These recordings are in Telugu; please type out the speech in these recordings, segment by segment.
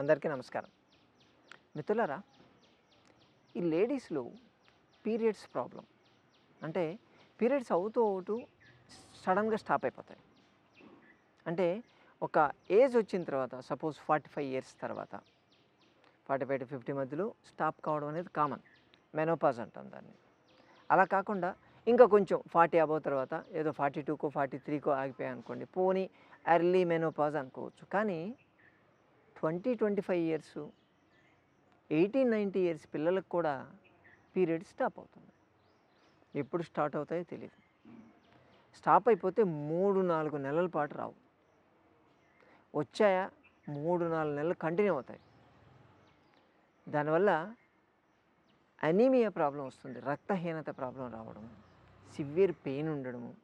అందరికీ నమస్కారం. మిత్రులారా ఈ లేడీస్లో పీరియడ్స్ ప్రాబ్లం అంటే పీరియడ్స్ అవుతూ అవుతూ సడన్గా స్టాప్ అయిపోతాయి. అంటే ఒక ఏజ్ వచ్చిన తర్వాత సపోజ్ ఫార్టీ ఫైవ్ ఇయర్స్ తర్వాత ఫార్టీ ఫైవ్ టు ఫిఫ్టీ మధ్యలో స్టాప్ కావడం అనేది కామన్. మెనోపాజ్ అంటాం దాన్ని. అలా కాకుండా ఇంకా కొంచెం ఫార్టీ అబౌ తర్వాత ఏదో ఫార్టీ టూకో ఫార్టీ త్రీకో ఆగిపోయాయి అనుకోండి పోనీ ఎర్లీ మెనోపాజ్ అనుకోవచ్చు. కానీ twenty twenty five years eighteen ninety years పిల్లలకు కూడా పీరియడ్ స్టాప్ అవుతుంది. ఎప్పుడు స్టార్ట్ అవుతాయో తెలియదు స్టాప్ అయిపోతే మూడు నాలుగు నెలల పాటు రావు. వచ్చాయా? మూడు నాలుగు నెలలు కంటిన్యూ అవుతాయి. దానివల్ల అనీమియా ప్రాబ్లం వస్తుంది రక్తహీనత ప్రాబ్లం రావడం సివియర్ పెయిన్ ఉండడము.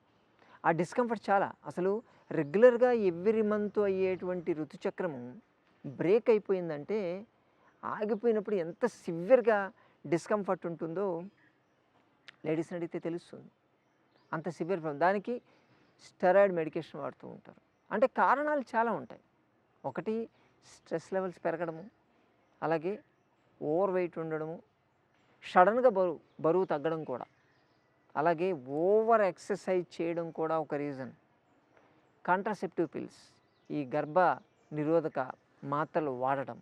ఆ డిస్కంఫర్ట్ చాలా. అసలు రెగ్యులర్గా ఎవ్రీ మంత్ అయ్యేటువంటి ఋతుచక్రము బ్రేక్ అయిపోయిందంటే ఆగిపోయినప్పుడు ఎంత సివియర్గా డిస్కంఫర్ట్ ఉంటుందో లేడీస్ని అడిగితే తెలుస్తుంది. అంత సివియర్ ప్రాబ్లం దానికి స్టెరాయిడ్ మెడికేషన్ వాడుతూ ఉంటారు. అంటే కారణాలు చాలా ఉంటాయి. ఒకటి స్ట్రెస్ లెవెల్స్ పెరగడము. అలాగే ఓవర్ వెయిట్ ఉండడము. సడన్గా బరువు బరువు తగ్గడం కూడా. అలాగే ఓవర్ ఎక్సర్సైజ్ చేయడం కూడా ఒక రీజన్. కాంట్రాసెప్టివ్ పిల్స్ ఈ గర్భ నిరోధక మాత్రలు వాడటం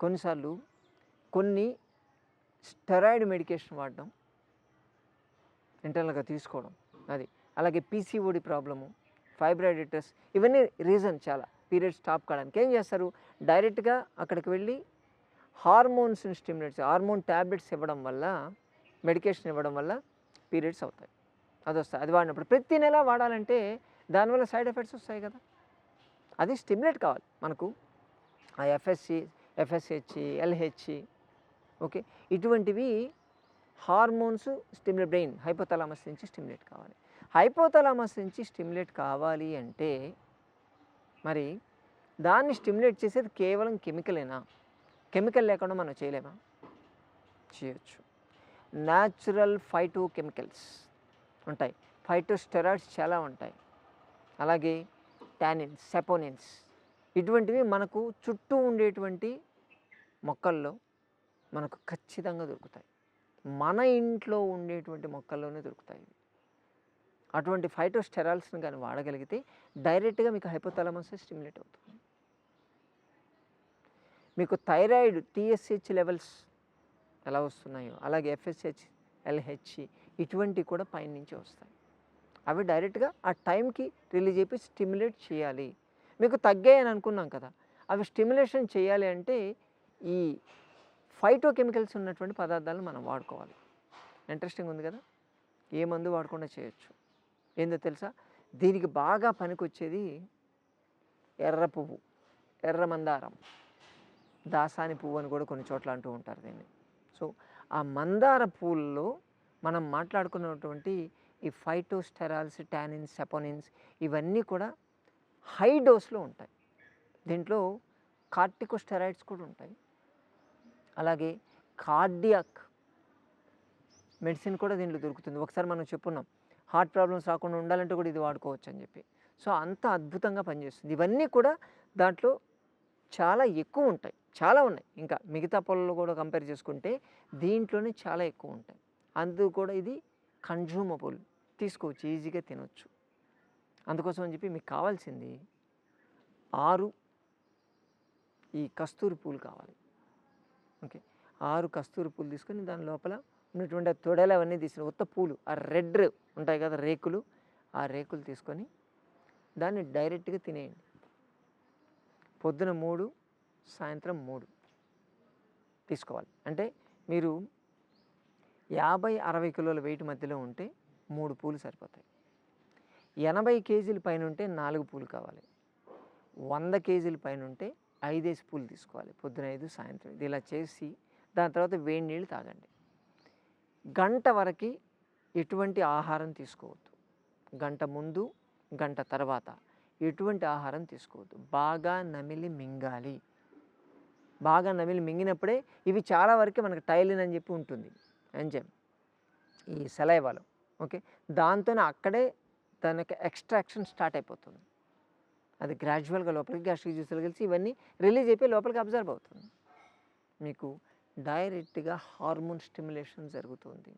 కొన్నిసార్లు కొన్ని స్టెరాయిడ్ మెడికేషన్ వాడడం ఇంటర్నల్గా తీసుకోవడం అది. అలాగే పీసీఓడి ప్రాబ్లము ఫైబ్రాయిడిటస్ ఇవన్నీ రీజన్ చాలా. పీరియడ్ స్టాప్ కావడానికి. ఏం చేస్తారు? డైరెక్ట్గా అక్కడికి వెళ్ళి హార్మోన్స్ని స్టిమ్యులేట్స్ హార్మోన్ ట్యాబ్లెట్స్ ఇవ్వడం వల్ల మెడికేషన్ ఇవ్వడం వల్ల పీరియడ్స్ అవుతాయి. అది వస్తాయి అది వాడినప్పుడు ప్రతి నెల వాడాలంటే దానివల్ల సైడ్ ఎఫెక్ట్స్ వస్తాయి కదా. అది స్టిమ్యులేట్ కావాలి మనకు. ఆ ఎఫ్ఎస్సి ఎఫ్ఎస్హెచ్ ఎల్హెచ్ఈ ఓకే? ఇటువంటివి హార్మోన్స్ స్టిమ్యులేట్ బ్రెయిన్ హైపోతలామస్ నుంచి స్టిమ్యులేట్ కావాలి. హైపోతలామస్ నుంచి స్టిమ్యులేట్ కావాలి అంటే మరి దాన్ని స్టిమ్యులేట్ చేసేది కేవలం కెమికలేనా? కెమికల్ లేకుండా మనం చేయలేమా? చేయొచ్చు. న్యాచురల్ ఫైటో కెమికల్స్ ఉంటాయి. ఫైటోస్టెరాయిడ్స్ చాలా ఉంటాయి. అలాగే టానిన్స్ సెపోనిన్స్ ఇటువంటివి మనకు చుట్టూ ఉండేటువంటి మొక్కల్లో మనకు ఖచ్చితంగా దొరుకుతాయి. మన ఇంట్లో ఉండేటువంటి మొక్కల్లోనే దొరుకుతాయి. అటువంటి ఫైటోస్టెరాల్స్ని కానీ వాడగలిగితే డైరెక్ట్గా మీకు హైపోతలమస్ స్టిమ్యులేట్ అవుతుంది. మీకు థైరాయిడ్ టీఎస్హెచ్ లెవెల్స్ ఎలా వస్తున్నాయో అలాగే ఎఫ్ఎస్హెచ్ ఎల్హెచ్ ఇటువంటి కూడా పైన నుంచి వస్తాయి. అవి డైరెక్ట్గా ఆ టైంకి రిలీజ్ అయిపోయి స్టిమ్యులేట్ చేయాలి. మీకు తగ్గాయని అనుకున్నాం కదా! అవి స్టిమ్యులేషన్ చేయాలి అంటే ఈ ఫైటో కెమికల్స్ ఉన్నటువంటి పదార్థాలను మనం వాడుకోవాలి. ఇంట్రెస్టింగ్ ఉంది కదా! ఏ మందు వాడకుండా చేయొచ్చు. ఏందో తెలుసా? దీనికి బాగా పనికొచ్చేది ఎర్ర పువ్వు ఎర్ర మందారం. దాసాని పువ్వు అని కూడా కొన్ని చోట్ల అంటూ ఉంటారు దీన్ని. సో ఆ మందార పువ్వుల్లో మనం మాట్లాడుకున్నటువంటి ఈ ఫైటోస్టెరాల్స్ టానిన్స్ సెపోనిన్స్ ఇవన్నీ కూడా హై డోస్లో ఉంటాయి. దీంట్లో కార్టికోస్టెరాయిడ్స్ కూడా ఉంటాయి. అలాగే కార్డియాక్ మెడిసిన్ కూడా దీంట్లో దొరుకుతుంది. ఒకసారి మనం చెప్పున్నాం హార్ట్ ప్రాబ్లమ్స్ రాకుండా ఉండాలంటే కూడా ఇది వాడుకోవచ్చు అని చెప్పి. సో అంత అద్భుతంగా పనిచేస్తుంది. ఇవన్నీ కూడా దాంట్లో చాలా ఎక్కువ ఉంటాయి. చాలా ఉన్నాయి. ఇంకా మిగతా పొలంలో కూడా కంపేర్ చేసుకుంటే దీంట్లోనే చాలా ఎక్కువ ఉంటాయి. అందుకు కూడా ఇది కన్జ్యూమబుల్ తీసుకోవచ్చు ఈజీగా తినొచ్చు. అందుకోసం అని చెప్పి మీకు కావాల్సింది ఆరు ఈ కస్తూరి పూలు కావాలి. ఓకే. ఆరు కస్తూరి పూలు తీసుకొని దాని లోపల ఉన్నటువంటి తొడలు అవన్నీ తీసిన ఉత్త పూలు ఆ రెడ్ ఉంటాయి కదా రేకులు ఆ రేకులు తీసుకొని దాన్ని డైరెక్ట్గా తినేయండి. పొద్దున మూడు సాయంత్రం మూడు తీసుకోవాలి. అంటే మీరు యాభై అరవై కిలోల వెయిట్ మధ్యలో ఉంటే మూడు పూలు సరిపోతాయి. ఎనభై కేజీల పైన ఉంటే నాలుగు పూలు కావాలి. వంద కేజీల పైన ఉంటే ఐదేసి పూలు తీసుకోవాలి. పొద్దున ఐదు సాయంత్రం ఇది ఇలా చేసి దాని తర్వాత వేడి నీళ్ళు తాగండి. గంట వరకు ఎటువంటి ఆహారం తీసుకోవద్దు. గంట ముందు గంట తర్వాత ఎటువంటి ఆహారం తీసుకోవద్దు. బాగా నమిలి మింగాలి. బాగా నమిలి మింగినప్పుడే ఇవి చాలా వరకు మనకు టైలిన్ అని చెప్పి ఉంటుంది. ఎంజైమ్ ఈ సెలైవాలో ఓకే? దాంతోనే అక్కడే దానికి ఎక్స్ట్రాక్షన్ స్టార్ట్ అయిపోతుంది. అది గ్రాడ్యువల్గా లోపలికి గ్యాస్ట్రిక్ జ్యూసులు కలిసి ఇవన్నీ రిలీజ్ అయిపోయి లోపలికి అబ్జర్వ్ అవుతుంది. మీకు డైరెక్ట్గా హార్మోన్ స్టిమ్యులేషన్ జరుగుతుంది.